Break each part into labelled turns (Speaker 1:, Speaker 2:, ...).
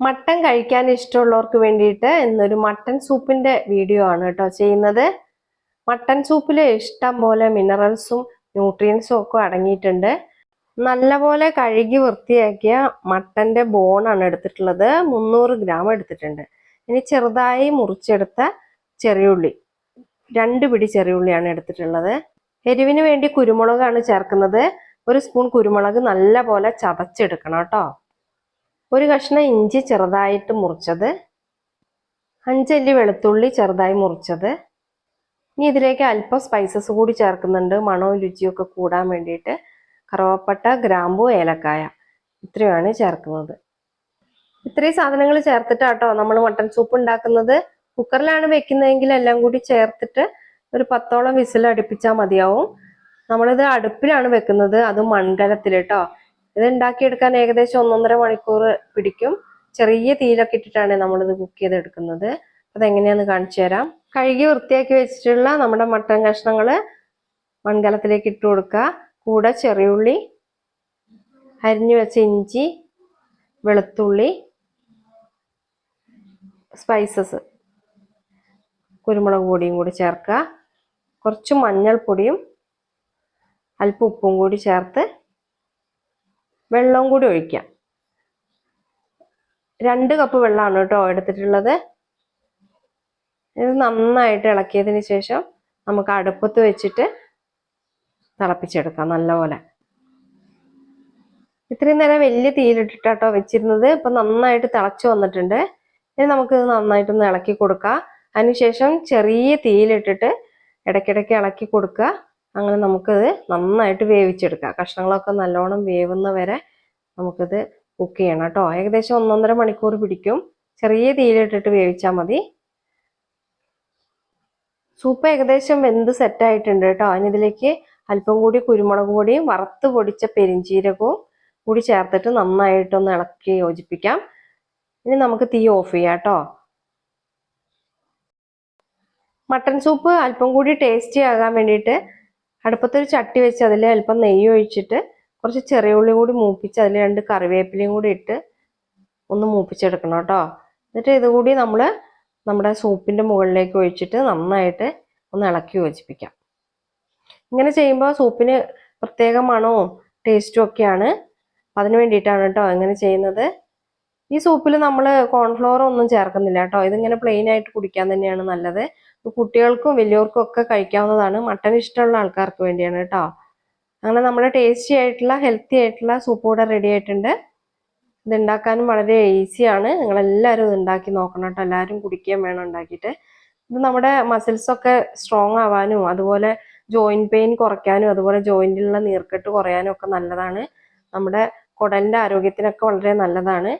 Speaker 1: Mutton കഴിക്കാൻ ഇഷ്ടമുള്ളവർക്ക് വേണ്ടിയിട്ട് ഇന്നൊരു മട്ടൻ സൂപ്പിന്റെ വീഡിയോ ആണ് കേട്ടോ ചെയ്യുന്നത്. മട്ടൻ സൂപ്പിൽ ഇഷ്ടം പോലെ മിനറൽസും ന്യൂട്രിയൻസും ഒക്കെ അടങ്ങിയിട്ടുണ്ട്. നല്ലപോലെ കഴുകി വൃത്തിയാക്കിയ മട്ടന്റെ ബോണാണ് എടുത്തിട്ടുള്ളത്. മുന്നൂറ് ഗ്രാം എടുത്തിട്ടുണ്ട്. ഇനി ചെറുതായി മുറിച്ചെടുത്ത ചെറിയുള്ളി രണ്ട് പിടി ചെറിയുള്ളിയാണ് എടുത്തിട്ടുള്ളത്. എരിവിന് വേണ്ടി കുരുമുളകാണ് ചേർക്കുന്നത്. ഒരു സ്പൂൺ കുരുമുളക് നല്ലപോലെ ചതച്ചെടുക്കണം കേട്ടോ. ഒരു കഷ്ണം ഇഞ്ചി ചെറുതായിട്ട് മുറിച്ചത്. അഞ്ചല്ലി വെളുത്തുള്ളി ചെറുതായി മുറിച്ചത്. ഇനി ഇതിലേക്ക് അല്പം സ്പൈസസ് കൂടി ചേർക്കുന്നുണ്ട്. മണവും രുചിയൊക്കെ കൂടാൻ വേണ്ടിയിട്ട് കറുവപ്പട്ട ഗ്രാമ്പു ഏലക്കായ ഇത്രയുമാണ് ചേർക്കുന്നത്. ഇത്രയും സാധനങ്ങൾ ചേർത്തിട്ടാട്ടോ നമ്മൾ മട്ടൻ സൂപ്പ് ഉണ്ടാക്കുന്നത്. കുക്കറിലാണ് വെക്കുന്നതെങ്കിൽ എല്ലാം കൂടി ചേർത്തിട്ട് ഒരു പത്തോളം വിസിൽ അടുപ്പിച്ചാൽ മതിയാവും. നമ്മളിത് അടുപ്പിലാണ് വെക്കുന്നത്. അത് മൺകലത്തിൽ കേട്ടോ ഇത് ഉണ്ടാക്കിയെടുക്കാൻ ഏകദേശം ഒന്നൊന്നര മണിക്കൂർ പിടിക്കും. ചെറിയ തീയിലൊക്കെ ഇട്ടിട്ടാണ് നമ്മളിത് കുക്ക് ചെയ്തെടുക്കുന്നത്. അതെങ്ങനെയാന്ന് കാണിച്ചു തരാം. കഴുകി വൃത്തിയാക്കി വെച്ചിട്ടുള്ള നമ്മുടെ മട്ടൻ കഷ്ണങ്ങൾ മൺകലത്തിലേക്ക് ഇട്ട് കൊടുക്കുക. കൂടെ ചെറിയുള്ളി അരിഞ്ഞു വെച്ച ഇഞ്ചി വെളുത്തുള്ളി സ്പൈസസ് കുരുമുളക് പൊടിയും കൂടി ചേർക്കുക. കുറച്ച് മഞ്ഞൾപ്പൊടിയും അല്പം ഉപ്പും കൂടി ചേർത്ത് വെള്ളവും കൂടി ഒഴിക്കാം. രണ്ട് കപ്പ് വെള്ളമാണ് കേട്ടോ എടുത്തിട്ടുള്ളത്. ഇത് നന്നായിട്ട് ഇളക്കിയതിന് ശേഷം നമുക്ക് അടുപ്പത്ത് വെച്ചിട്ട് തിളപ്പിച്ചെടുക്കാം നല്ലപോലെ. ഇത്രയും നേരം വലിയ തീയിലിട്ടിട്ടാട്ടോ വെച്ചിരുന്നത്. ഇപ്പൊ നന്നായിട്ട് തിളച്ചു വന്നിട്ടുണ്ട്. ഇനി നമുക്ക് നന്നായിട്ടൊന്ന് ഇളക്കി കൊടുക്കാം. അതിനുശേഷം ചെറിയ തീയിലിട്ടിട്ട് ഇടയ്ക്കിടയ്ക്ക് ഇളക്കി കൊടുക്കുക. അങ്ങനെ നമുക്കിത് നന്നായിട്ട് വേവിച്ചെടുക്കാം. കഷ്ണങ്ങളൊക്കെ നല്ലോണം വേവുന്ന വരെ നമുക്കിത് കുക്ക് ചെയ്യണം കേട്ടോ. ഏകദേശം ഒന്നൊന്നര മണിക്കൂർ പിടിക്കും. ചെറിയ തീയിലിട്ടിട്ട് വേവിച്ചാൽ മതി. സൂപ്പ് ഏകദേശം വെന്ത് സെറ്റായിട്ടുണ്ട് കേട്ടോ. അതിനിതിലേക്ക് അല്പം കൂടി കുരുമുളക് പൊടിയും വറുത്ത് പൊടിച്ച പെരിഞ്ചീരകവും കൂടി ചേർത്തിട്ട് നന്നായിട്ടൊന്ന് ഇളക്കി യോജിപ്പിക്കാം. ഇനി നമുക്ക് തീ ഓഫ് ചെയ്യാം കേട്ടോ. മട്ടൻ സൂപ്പ് അല്പം കൂടി ടേസ്റ്റി ആകാൻ വേണ്ടിയിട്ട് അടുപ്പത്തൊരു ചട്ടി വെച്ച് അതിൽ അല്പം നെയ്യ് ഒഴിച്ചിട്ട് കുറച്ച് ചെറിയ ഉള്ളി കൂടി മൂപ്പിച്ച് അതിൽ രണ്ട് കറിവേപ്പിലയും കൂടി ഇട്ട് ഒന്ന് മൂപ്പിച്ചെടുക്കണം കേട്ടോ. എന്നിട്ട് ഇതുകൂടി നമ്മൾ നമ്മുടെ സൂപ്പിന്റെ മുകളിലേക്ക് ഒഴിച്ചിട്ട് നന്നായിട്ട് ഒന്ന് ഇളക്കി യോജിപ്പിക്കാം. ഇങ്ങനെ ചെയ്യുമ്പോൾ സൂപ്പിന് പ്രത്യേക മണവും ടേസ്റ്റും ഒക്കെയാണ്. അതിന് വേണ്ടിയിട്ടാണ് കേട്ടോ ഇങ്ങനെ ചെയ്യുന്നത്. ഈ സൂപ്പിൽ നമ്മൾ കോൺഫ്ലോർ ഒന്നും ചേർക്കുന്നില്ല കേട്ടോ. ഇതിങ്ങനെ പ്ലെയിൻ ആയിട്ട് കുടിക്കാൻ തന്നെയാണ് നല്ലത്. കുട്ടികൾക്കും വലിയവർക്കും ഒക്കെ കഴിക്കാവുന്നതാണ്. മട്ടൺ ഇഷ്ടമുള്ള ആൾക്കാർക്ക് വേണ്ടിയാണ് കേട്ടോ. അങ്ങനെ നമ്മുടെ ടേസ്റ്റി ആയിട്ടുള്ള ഹെൽത്തി ആയിട്ടുള്ള സൂപ്പ് കൂടെ റെഡി ആയിട്ടുണ്ട്. ഇത് ഉണ്ടാക്കാനും വളരെ ഈസിയാണ് നിങ്ങളെല്ലാവരും ഇത് ഉണ്ടാക്കി നോക്കണം കേട്ടോ. എല്ലാവരും കുടിക്കുകയും വേണം ഉണ്ടാക്കിയിട്ട്. ഇത് നമ്മുടെ മസിൽസൊക്കെ സ്ട്രോങ് ആവാനും അതുപോലെ ജോയിന്റ് പെയിൻ കുറയ്ക്കാനും അതുപോലെ ജോയിന്റിലുള്ള നീർക്കെട്ട് കുറയാനും ഒക്കെ നല്ലതാണ്. നമ്മുടെ കുടലിന്റെ ആരോഗ്യത്തിനൊക്കെ വളരെ നല്ലതാണ്.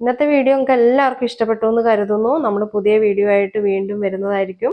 Speaker 1: ഇന്നത്തെ വീഡിയോ നിങ്ങൾക്ക് എല്ലാവർക്കും ഇഷ്ടപ്പെട്ടു എന്ന് കരുതുന്നു. നമ്മൾ പുതിയ വീഡിയോ ആയിട്ട് വീണ്ടും വരുന്നതായിരിക്കും.